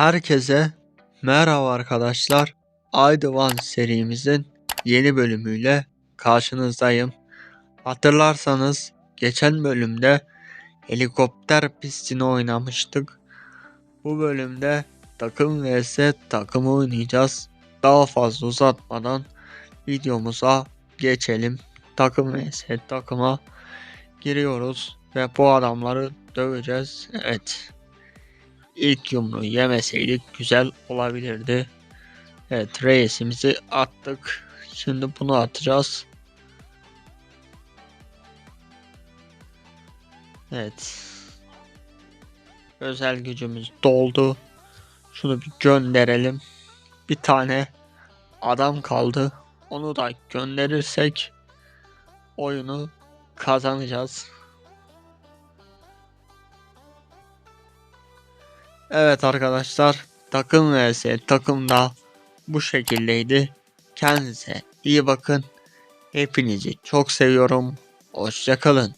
Herkese merhaba arkadaşlar. Aydıvan serimizin yeni bölümüyle karşınızdayım. Hatırlarsanız geçen bölümde helikopter pistini oynamıştık. Bu bölümde takım vs takım oynayacağız. Daha fazla uzatmadan videomuza geçelim. Takım vs takıma giriyoruz ve bu adamları döveceğiz. Evet. İlk yumruğu yemeseydik güzel olabilirdi. Evet reisimizi attık. Şimdi bunu atacağız. Evet. Özel gücümüz doldu. Şunu bir gönderelim. Bir tane adam kaldı. Onu da gönderirsek oyunu kazanacağız. Evet arkadaşlar takım vs takımda bu şekildeydi. Kendinize iyi bakın. Hepinizi çok seviyorum. Hoşçakalın.